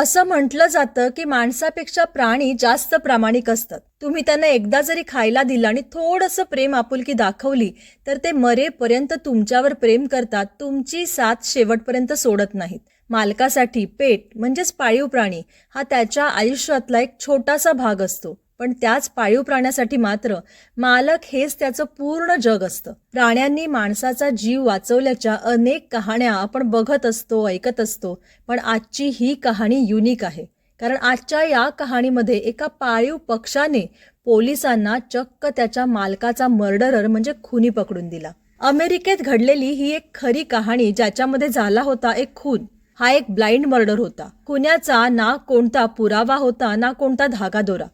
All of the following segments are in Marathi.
असं म्हटलं जातं की माणसापेक्षा प्राणी जास्त प्रामाणिक असतात. तुम्ही त्यांना एकदा जरी खायला दिलं आणि थोडंसं प्रेम आपुलकी दाखवली तर ते मरेपर्यंत तुमच्यावर प्रेम करतात तुमची साथ शेवटपर्यंत सोडत नाहीत. मालकासाठी पेट म्हणजेच पाळीव प्राणी हा त्याच्या आयुष्यातला एक छोटासा भाग असतो. पण त्याच पाळीव प्राण्यासाठी मात्र मालक हेच त्याचं पूर्ण जग असतं. प्राण्यांनी माणसाचा जीव वाचवल्याच्या अनेक कहाण्या आपण बघत असतो ऐकत असतो पण आजची ही कहाणी युनिक आहे. कारण आजच्या या कहाणीमध्ये एका पाळीव पक्षाने पोलिसांना चक्क त्याच्या मालकाचा मर्डरर म्हणजे खुनी पकडून दिला. अमेरिकेत घडलेली ही एक खरी कहाणी ज्याच्यामध्ये झाला होता एक खून. हा एक ब्लाइंड मर्डर होता. खुन्याचा ना कोणता पुरावा होता ना कोणता धागादोरा.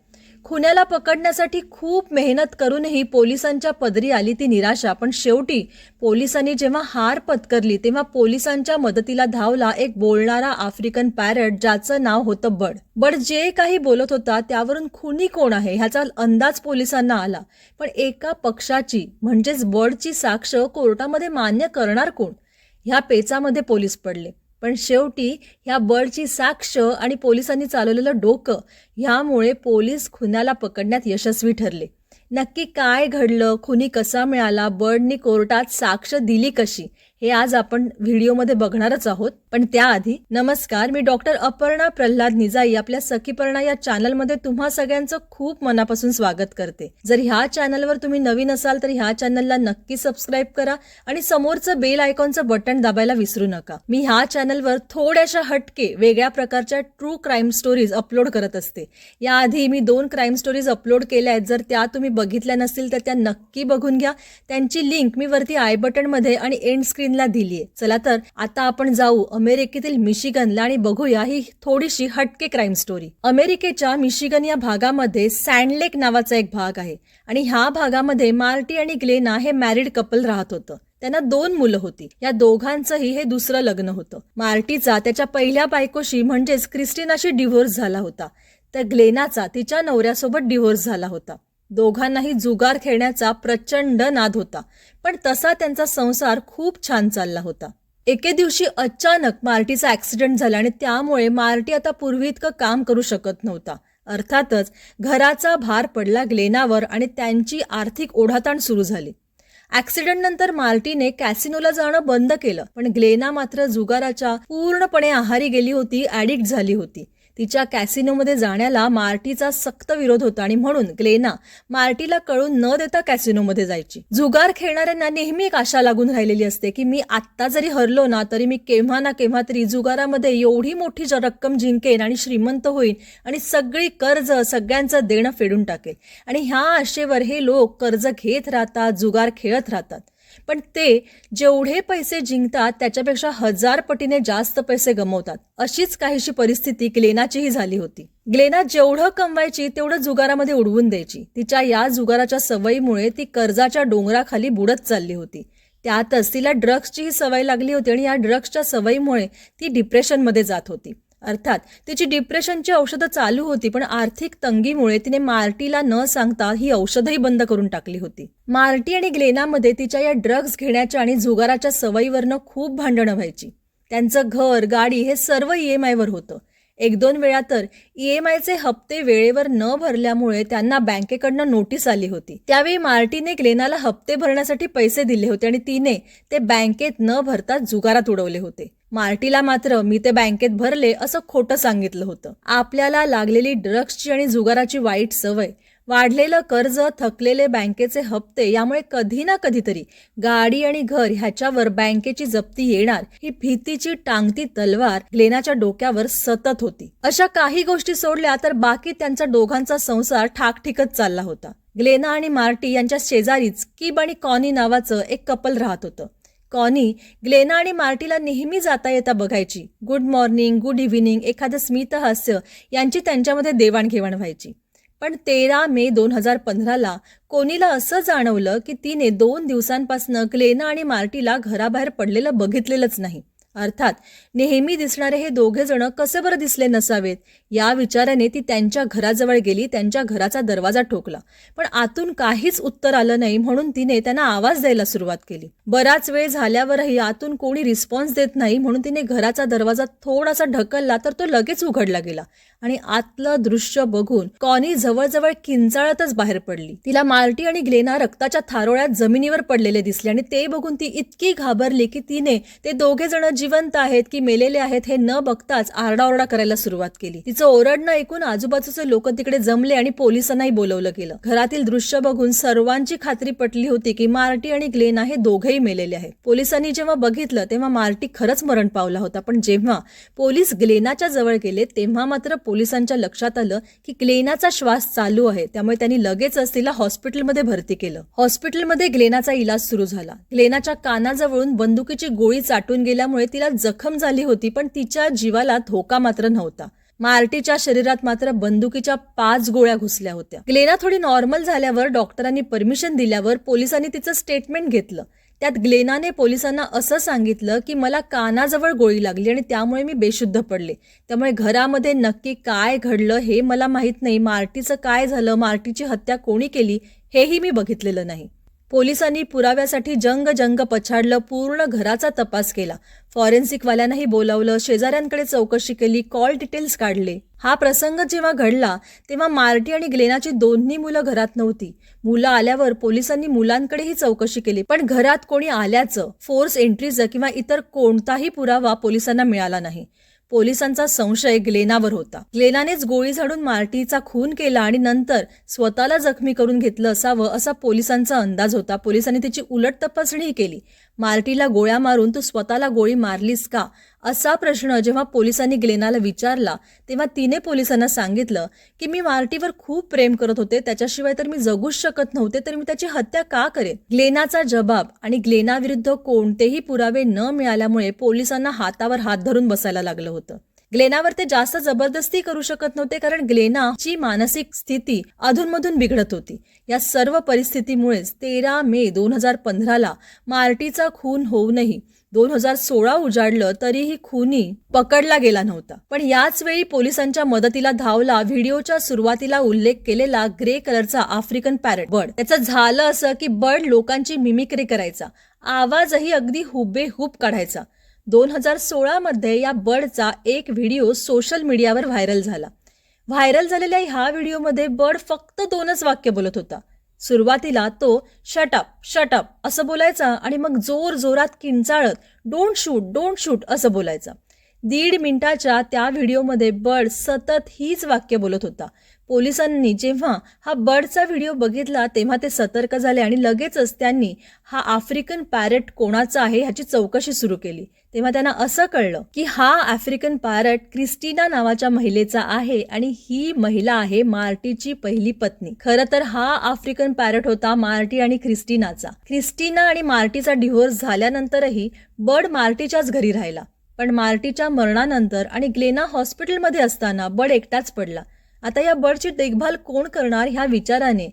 खुन्याला पकडण्यासाठी खूप मेहनत करूनही पोलिसांच्या पदरी आली ती निराशा. पण शेवटी पोलिसांनी जेव्हा हार पत्करली तेव्हा पोलिसांच्या मदतीला धावला एक बोलणारा आफ्रिकन पॅरट ज्याचं नाव होतं बड बड जे काही बोलत होता त्यावरून खुनी कोण आहे ह्याचा अंदाज पोलिसांना आला. पण एका पक्षाची म्हणजेच बडची साक्ष कोर्टामध्ये मान्य करणार कोण? ह्या पेचामध्ये पोलीस पडले. पण शेवटी ह्या बळची साक्ष आणि पोलिसांनी चालवलेलं डोकं ह्यामुळे पोलीस खुनाला पकडण्यात यशस्वी ठरले. नक्की काय घडलं? खुनी कसा मिळाला? बर्डनी कोर्टात साक्ष दिली कशी? हे आज आपण व्हिडिओमध्ये बघणारच आहोत. पण त्याआधी नमस्कार मी डॉक्टर अपर्णा प्रल्हाद निजाई आपल्या सखीपर्णा या चॅनलमध्ये तुम्हा सगळ्यांचं खूप मनापासून स्वागत करते. जर ह्या चॅनलवर तुम्ही नवीन असाल तर ह्या चॅनलला नक्की सबस्क्राईब करा आणि समोरचं बेल आयकॉनचं बटन दाबायला विसरू नका. मी ह्या चॅनलवर थोड्याशा हटके वेगळ्या प्रकारच्या ट्रू क्राईम स्टोरीज अपलोड करत असते. याआधी मी दोन क्राईम स्टोरीज अपलोड केल्या आहेत. जर त्या तुम्ही बघितल्या नसतील तर त्या नक्की बघून घ्या. त्यांची लिंक मी वरती आय बटनमध्ये आणि एंड स्क्रीन दिली दिलीये. चला तर आता आपण जाऊ अमेरिकेतील मिशिगनला आणि बघूया ही थोडीशी हटके क्राईम स्टोरी अमेरिकेच्या मिशिगन या भागामध्ये सँडलेक नावाचा एक भाग आहे. आणि ह्या भागामध्ये मार्टी आणि ग्लेना हे मॅरिड कपल राहत होतं. त्यांना दोन मुलं होती. या दोघांचंही हे दुसरं लग्न होतं. मार्टीचा त्याच्या पहिल्या बायकोशी म्हणजेच क्रिस्टिनाशी डिव्होर्स झाला होता. तर ग्लेनाचा तिच्या नवऱ्यासोबत डिव्होर्स झाला होता. दोघांनाही जुगार खेळण्याचा प्रचंड नाद होता. पण तसा त्यांचा संसार खूप छान चालला होता. एके दिवशी अचानक मार्टीचा ॲक्सिडेंट झाला आणि त्यामुळे मार्टी आता पूर्वी इतकं काम करू शकत नव्हता. अर्थातच घराचा भार पडला ग्लेनावर आणि त्यांची आर्थिक ओढाताण सुरू झाली. ऍक्सिडेंट नंतर मार्टीने कॅसिनोला जाणं बंद केलं पण ग्लेना मात्र जुगाराच्या पूर्णपणे आहारी गेली होती ऍडिक्ट झाली होती. तिच्या कॅसिनोमध्ये जाण्याला मार्टीचा सक्त विरोध होता आणि म्हणून ग्लेना मार्टीला कळून न देता कॅसिनोमध्ये जायची. जुगार खेळणाऱ्यांना नेहमी एक आशा लागून राहिलेली असते की मी आत्ता जरी हरलो ना तरी मी केव्हा ना केव्हा तरी जुगारामध्ये एवढी मोठी रक्कम जिंकेन आणि श्रीमंत होईन आणि सगळी कर्ज सगळ्यांचं देणं फेडून टाकेल आणि ह्या आशेवर हे लोक कर्ज घेत राहतात जुगार खेळत राहतात. पण ते जेवढे पैसे जिंकतात त्याच्यापेक्षा हजार पटीने जास्त पैसे गमवतात. अशीच काहीशी परिस्थिती ग्लेनाचीही झाली होती. ग्लेना जेवढं कमवायची तेवढं जुगारामध्ये उडवून द्यायची. तिच्या या जुगाराच्या सवयीमुळे ती कर्जाच्या डोंगराखाली बुडत चालली होती. त्यातच तिला ड्रग्सचीही सवय लागली होती आणि या ड्रग्सच्या सवयीमुळे ती डिप्रेशनमध्ये जात होती. अर्थात तिची डिप्रेशनची औषधं चालू होती पण आर्थिक तंगीमुळे तिने मार्टीला न सांगता ही औषधही बंद करून टाकली होती. मार्टी आणि ग्लेनामध्ये तिच्या या ड्रग्ज घेण्याच्या आणि जुगाराच्या सवयीवरनं खूप भांडणं व्हायची. त्यांचं घर गाडी हे सर्व ई एम आयवर होतं. एक दोन वेळा तर ई एम आयचे हप्ते वेळेवर न भरल्यामुळे त्यांना बँकेकडनं नोटीस आली होती. त्यावेळी मार्टीने ग्लेनाला हप्ते भरण्यासाठी पैसे दिले होते आणि तिने ते बँकेत न भरता जुगारात उडवले होते. मार्टीला मात्र मी ते बँकेत भरले असं खोटं सांगितलं होतं. आपल्याला लागलेली ड्रग्सची आणि जुगाराची वाईट सवय वाढलेलं कर्ज थकलेले बँकेचे हप्ते यामुळे कधी ना कधीतरी गाडी आणि घर ह्याच्यावर बँकेची जप्ती येणार ही भीतीची टांगती तलवार ग्लेनाच्या डोक्यावर सतत होती. अशा काही गोष्टी सोडल्या तर बाकी त्यांचा दोघांचा संसार ठाकठीकच चालला होता. ग्लेना आणि मार्टी यांच्या शेजारीच किब आणि कॉनी नावाचं एक कपल राहत होतं. कॉनी ग्लेना आणि मार्टीला नेहमी जाता येता बघायची. गुड मॉर्निंग गुड इव्हिनिंग एखादं स्मितहास्य यांची त्यांच्यामध्ये देवाणघेवाण व्हायची. पण तेरा मे दोन हजार पंधराला कोनीला असं जाणवलं की तिने दोन दिवसांपासून ग्लेना आणि मार्टीला घराबाहेर पडलेलं बघितलेलंच नाही. अर्थात नेहमी दिसणारे हे दोघे जण कसे बरं दिसले नसावेत? या विचाराने ती त्यांच्या घराजवळ गेली त्यांच्या घराचा दरवाजा ठोकला. पण आतून काहीच उत्तर आलं नाही म्हणून तिने त्यांना आवाज द्यायला सुरुवात केली. बराच वेळ झाल्यावरही आतून कोणी रिस्पॉन्स देत नाही म्हणून तिने घराचा दरवाजा थोडासा ढकलला तर तो लगेच उघडला गेला. आणि आतलं दृश्य बघून कॉनी जवळजवळ किंचाळतच बाहेर पडली. तिला मार्टी आणि ग्लेना रक्ताच्या थारोळ्यात जमिनीवर पडलेले दिसले आणि ते बघून ती इतकी घाबरली की तिने ते दोघे जण जिवंत आहेत की मेलेले आहेत हे न बघताच आरडाओरडा करायला सुरुवात केली. तिचं ओरडणं ऐकून आजूबाजूचे लोक तिकडे जमले आणि पोलिसांनाही बोलवलं गेलं. घरातील दृश्य बघून सर्वांची खात्री पटली होती की मार्टी आणि ग्लेना हे दोघेही मेलेले आहेत. पोलिसांनी जेव्हा बघितलं तेव्हा मार्टी खरंच मरण पावला होता. पण जेव्हा पोलीस ग्लेनाच्या जवळ गेले तेव्हा मात्र पोलिसांच्या लक्षात आलं की ग्लेनाचा श्वास चालू आहे. त्यामुळे त्यांनी लगेचच तिला हॉस्पिटलमध्ये भरती केलं. हॉस्पिटलमध्ये ग्लेनाचा इलाज सुरू झाला. ग्लेनाच्या कानाजवळून बंदुकीची गोळी चाटून गेल्यामुळे तिला जखम झाली होती पण तिच्या जीवाला धोका मात्र नव्हता. मार्टीच्या शरीरात मात्र बंदुकीच्या पाच गोळ्या घुसल्या होत्या. ग्लेना थोडी नॉर्मल झाल्यावर डॉक्टरांनी परमिशन दिल्यावर पोलिसांनी तिचं स्टेटमेंट घेतलं. त्यात ग्लेनाने पोलिसांना असं सांगितलं की मला कानाजवळ गोळी लागली आणि त्यामुळे मी बेशुद्ध पडले. त्यामुळे घरामध्ये नक्की काय घडलं हे मला माहीत नाही. मार्टीचं काय झालं? मार्टीची हत्या कोणी केली? हेही मी बघितलेलं नाही. पोलिसांनी पुराव्यासाठी जंग जंग पछाडलं पूर्ण घराचा तपास केला. फॉरेन्सिकवाल्यांनाही बोलावलं शेजाऱ्यांकडे चौकशी केली कॉल डिटेल्स काढले. हा प्रसंग जेव्हा घडला तेव्हा मार्टी आणि ग्लेनाची दोन्ही मुलं घरात नव्हती. मुलं आल्यावर पोलिसांनी मुलांकडेही चौकशी केली पण घरात कोणी आल्याचं फोर्स एंट्रीचं किंवा इतर कोणताही पुरावा पोलिसांना मिळाला नाही. पोलिसांचा संशय ग्लेनावर होता. ग्लेनानेच गोळी झाडून मार्टीचा खून केला आणि नंतर स्वतःला जखमी करून घेतलं असावं असा पोलिसांचा अंदाज होता. पोलिसांनी तिची उलट तपासणीही केली. मार्टीला गोळ्या मारून तू स्वतःला गोळी मारलीस का? असा प्रश्न जेव्हा पोलिसांनी ग्लेनाला विचारला तेव्हा तिने पोलिसांना सांगितलं की मी मार्टीवर खूप प्रेम करत होते त्याच्याशिवाय तर मी जगूच शकत नव्हते तर मी त्याची हत्या का करेन ग्लेनाचा जबाब आणि ग्लेनाविरुद्ध कोणतेही पुरावे न मिळाल्यामुळे पोलिसांना हातावर हात धरून बसायला लागलं होतं. ग्लेनावर ते जास्त जबरदस्ती करू शकत नव्हते कारण ग्लेनाची मानसिक स्थिती अधूनमधून बिघडत होती. या सर्व परिस्थितीमुळेच तेरा मे दोन हजार पंधराला मार्टीचा खून होऊनही दोन हजार सोळा उजाडलं तरीही खुनी पकडला गेला नव्हता. पण याच वेळी पोलिसांच्या मदतीला धावला व्हिडिओच्या सुरुवातीला उल्लेख केलेला ग्रे कलरचा आफ्रिकन पॅरेट बर्ड. त्याचं झालं असं की बर्ड लोकांची मिमिक्री करायचा. आवाजही अगदी हुबेहूब काढायचा. दोन हजार सोळामध्ये या बर्डचा एक व्हिडिओ सोशल मीडियावर व्हायरल झाला. व्हायरल झालेल्या ह्या व्हिडिओमध्ये बर्ड फक्त दोनच वाक्य बोलत होता. सुरुवातीला तो शटअप शटअप असं बोलायचा आणि मग जोर जोरात किंचाळत डोंट शूट डोंट शूट असं बोलायचा. दीड मिनिटाच्या त्या व्हिडिओमध्ये बर्ड सतत हीच वाक्य बोलत होता. पोलिसांनी जेव्हा हा बर्डचा व्हिडिओ बघितला तेव्हा ते सतर्क झाले आणि लगेचच त्यांनी हा आफ्रिकन पॅरेट कोणाचा आहे ह्याची चौकशी सुरू केली. तेव्हा त्यांना असं कळलं की हा आफ्रिकन पॅरेट क्रिस्टिना नावाच्या महिलेचा आहे आणि ही महिला आहे मार्टीची पहिली पत्नी. खरं तर हा आफ्रिकन पॅरेट होता मार्टी आणि क्रिस्टिनाचा. क्रिस्टिना आणि मार्टीचा डिव्होर्स झाल्यानंतरही बर्ड मार्टीच्याच घरी राहिला. पण मार्टीच्या मरणानंतर आणि ग्लेना हॉस्पिटलमध्ये असताना बर्ड एकटाच पडला. आता या बर्डची देखभाल कोण करणार ह्या विचाराने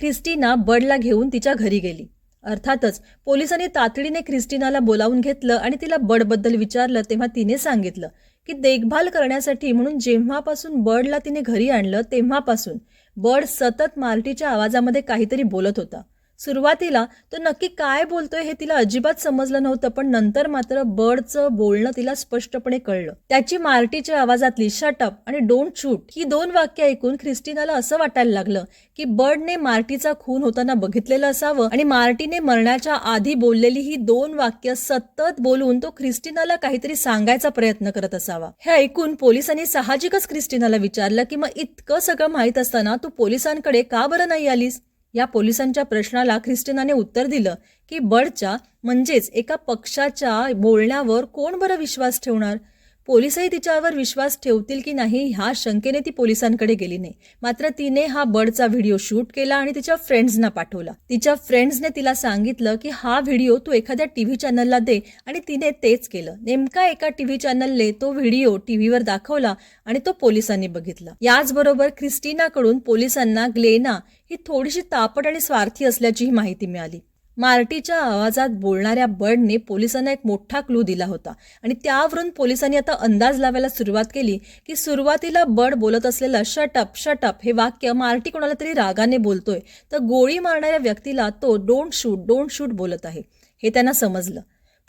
ख्रिस्टिना बर्डला घेऊन तिच्या घरी गेली. अर्थातच पोलिसांनी तातडीने ख्रिस्टिनाला बोलावून घेतलं आणि तिला बर्डबद्दल विचारलं तेव्हा तिने सांगितलं की देखभाल करण्यासाठी म्हणून जेव्हापासून बर्डला तिने घरी आणलं तेव्हापासून बर्ड सतत मार्टीच्या आवाजामध्ये काहीतरी बोलत होता. सुरुवातीला तो नक्की काय बोलतोय हे तिला अजिबात समजलं नव्हतं पण नंतर मात्र बर्डचं बोलणं तिला स्पष्टपणे कळलं. त्याची मार्टीच्या आवाजातली शटअप आणि डोंट शूट ही दोन वाक्य ऐकून ख्रिस्टिनाला असं वाटायला लागलं की बर्डने मार्टीचा खून होताना बघितलेलं असावं आणि मार्टीने मरण्याच्या आधी बोललेली ही दोन वाक्य सतत बोलून तो ख्रिस्टिनाला काहीतरी सांगायचा प्रयत्न करत असावा. हे ऐकून पोलिसांनी साहजिकच ख्रिस्टिनाला विचारलं की मग इतकं सगळं माहीत असताना तू पोलिसांकडे का बरं नाही आलीस? या पोलिसांच्या प्रश्नाला ख्रिस्टिनाने उत्तर दिलं की बडच्या म्हणजेच एका पक्षाच्या बोलण्यावर कोण बरं विश्वास ठेवणार? पोलिसही तिच्यावर विश्वास ठेवतील की नाही ह्या शंकेने ती पोलिसांकडे गेली नाही. मात्र तिने हा बर्डचा व्हिडिओ शूट केला आणि तिच्या फ्रेंड्सना पाठवला. तिच्या फ्रेंड्सने तिला सांगितलं की हा व्हिडिओ तू एखाद्या टीव्ही चॅनलला दे आणि तिने तेच केलं. नेमका एका टीव्ही चॅनलने तो व्हिडिओ टीव्हीवर दाखवला आणि तो पोलिसांनी बघितला. याचबरोबर क्रिस्टिनाकडून पोलिसांना ग्लेना ही थोडीशी तापट आणि स्वार्थी असल्याचीही माहिती मिळाली. मार्टीच्या आवाजात बोलणाऱ्या बर्डने पोलिसांना एक मोठा क्लू दिला होता आणि त्यावरून पोलिसांनी आता अंदाज लावायला सुरुवात केली की सुरुवातीला बर्ड बोलत असलेलं शटअप शटअप हे वाक्य मार्टी कोणाला तरी रागाने बोलतोय तर गोळी मारणाऱ्या व्यक्तीला तो डोंट शूट डोंट शूट बोलत आहे. हे त्यांना समजलं.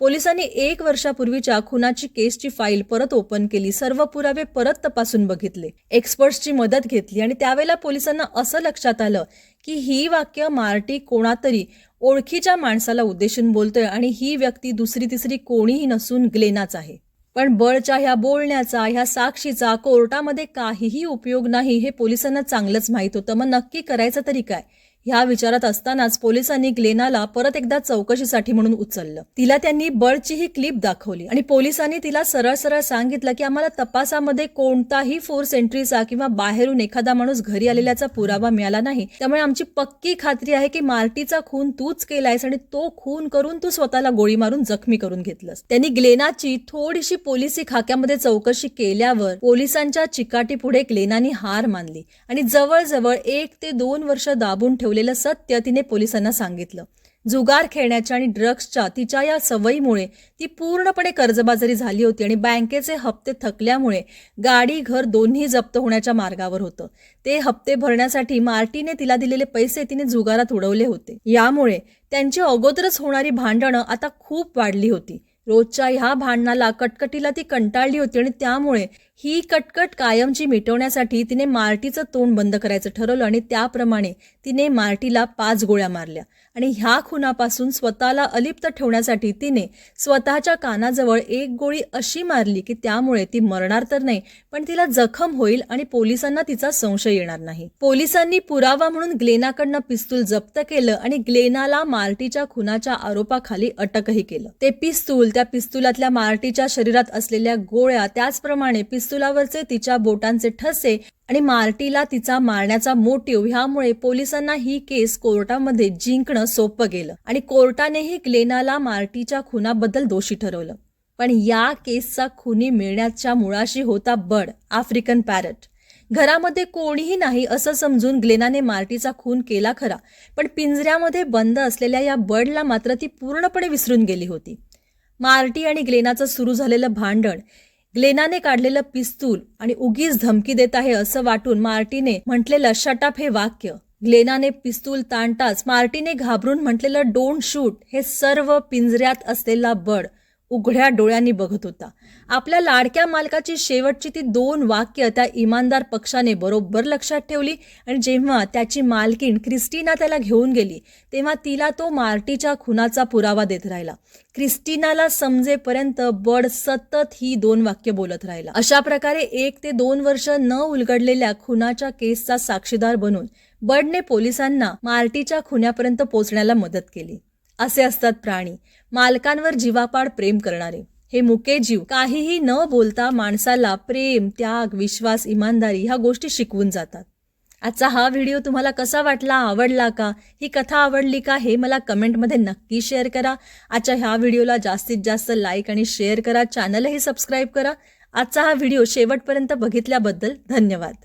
पोलिसांनी एक वर्षापूर्वीच्या खुनाची केसची फाईल परत ओपन केली. सर्व पुरावे परत तपासून बघितले. एक्सपर्ट्सची मदत घेतली आणि त्यावेळेला पोलिसांना असं लक्षात आलं की ही वाक्य मार्टी कोणातरी ओळखीच्या माणसाला उद्देशून बोलतोय आणि ही व्यक्ती दुसरी तिसरी कोणीही नसून ग्लेनाच आहे. पण बळच्या ह्या बोलण्याचा ह्या साक्षीचा कोर्टामध्ये काहीही उपयोग नाही हे पोलिसांना चांगलंच माहीत होतं. मग नक्की करायचं तरी काय? ह्या विचारात असतानाच पोलिसांनी ग्लेनाला परत एकदा चौकशीसाठी म्हणून उचललं. तिला त्यांनी बळची ही क्लिप दाखवली आणि पोलिसांनी तिला सरळ सरळ सांगितलं की आम्हाला तपासामध्ये कोणताही फोर्स एंट्रीचा किंवा बाहेरून एखादा माणूस घरी आलेल्याचा पुरावा मिळाला नाही. त्यामुळे आमची पक्की खात्री आहे की मार्टीचा खून तूच केलायस आणि तो खून करून तू स्वतःला गोळी मारून जखमी करून घेतलंस. त्यांनी ग्लेनाची थोडीशी पोलिसी खाक्यामध्ये चौकशी केल्यावर पोलिसांच्या चिकाटीपुढे ग्लेनानी हार मानली आणि जवळजवळ एक ते दोन वर्ष दाबून ठेवलेलं सत्य तिने पोलिसांना सांगितलं. जुगार खेळण्याच्या आणि ड्रग्सच्या तिच्या या सवयीमुळे ती पूर्णपणे कर्जबाजारी झाली होती आणि बँकेचे हप्ते थकल्यामुळे गाडी घर दोन्ही जप्त होण्याच्या मार्गावर होतं. ते हप्ते भरण्यासाठी मार्टीने तिला दिलेले पैसे तिने जुगारात उडवले होते. यामुळे त्यांची अगोदरच होणारी भांडणं आता खूप वाढली होती. रोजच्या ह्या भांडणाला कटकटीला ती कंटाळली होती आणि त्यामुळे ही कटकट कायमची मिटवण्यासाठी तिने मार्टीचं तोंड बंद करायचं ठरवलं आणि त्याप्रमाणे तिने मार्टीला पाच गोळ्या मारल्या. आणि ह्या खुनापासून स्वतःला अलिप्त ठेवण्यासाठी तिने स्वतःच्या कानाजवळ एक गोळी अशी मारली की त्यामुळे ती मरणार तर नाही पण तिला जखम होईल आणि पोलिसांना तिचा संशय येणार नाही. पोलिसांनी पुरावा म्हणून ग्लेनाकडनं पिस्तूल जप्त केलं आणि ग्लेनाला मार्टीच्या खुनाच्या आरोपाखाली अटकही केलं. ते पिस्तूल त्या पिस्तुलातल्या मार्टीच्या शरीरात असलेल्या गोळ्या त्याचप्रमाणे पिस्तुलावरचे तिच्या बोटांचे ठसे आणि मार्टीला तिचा मारण्याचा मोटिव्ह ह्यामुळे पोलिसांना ही केस कोर्टामध्ये जिंकणं सोपं गेलं आणि कोर्टानेही ग्लेनाला मार्टीच्या खुनाबद्दल दोषी ठरवलं. पण या केसचा खुनी मिळण्याच्या मुळाशी होता बड आफ्रिकन पॅरट. घरामध्ये कोणीही नाही असं समजून ग्लेनाने मार्टीचा खून केला खरा पण पिंजऱ्यामध्ये बंद असलेल्या या बर्डला मात्र ती पूर्णपणे विसरून गेली होती. मार्टी आणि ग्लेनाचं सुरू झालेलं भांडण ग्लेनाने काढलेलं पिस्तूल आणि उगीच धमकी देत आहे असं वाटून मार्टीने म्हटलेलं शटाप हे वाक्य. ग्लेनाने पिस्तूल ताणताच मार्टीने घाबरून म्हटलेलं डोंट शूट हे सर्व पिंजऱ्यात असलेला बड उघड्या डोळ्यांनी बघत होता. आपल्या लाडक्या मालकाची शेवटची ती दोन वाक्य त्या इमानदार पक्षाने बरोबर लक्षात ठेवली आणि जेव्हा त्याची मालकीण क्रिस्टिना त्याला घेऊन गेली तेव्हा तिला तो मार्टीच्या खुनाचा पुरावा देत राहिला. क्रिस्टिनाला समजेपर्यंत बड सतत ही दोन वाक्य बोलत राहिला. अशा प्रकारे एक ते दोन वर्ष न उलगडलेल्या खुनाच्या केसचा साक्षीदार बनून बडने पोलिसांना मार्टीच्या खुन्यापर्यंत पोहोचण्याला मदत केली. असे असतात प्राणी. मालकांवर जीवापाड प्रेम करणारे. हे मुके जीव. काहीही न बोलता माणसाला प्रेम त्याग विश्वास इमानदारी ह्या गोष्टी शिकवून जातात. आजचा हा व्हिडिओ तुम्हाला कसा वाटला आवडला का? ही कथा आवडली का? हे मला कमेंटमध्ये नक्की शेअर करा. आजच्या ह्या व्हिडिओला जास्तीत जास्त लाईक आणि शेअर करा. चॅनलही सबस्क्राईब करा. आजचा हा व्हिडिओ शेवटपर्यंत बघितल्याबद्दल धन्यवाद.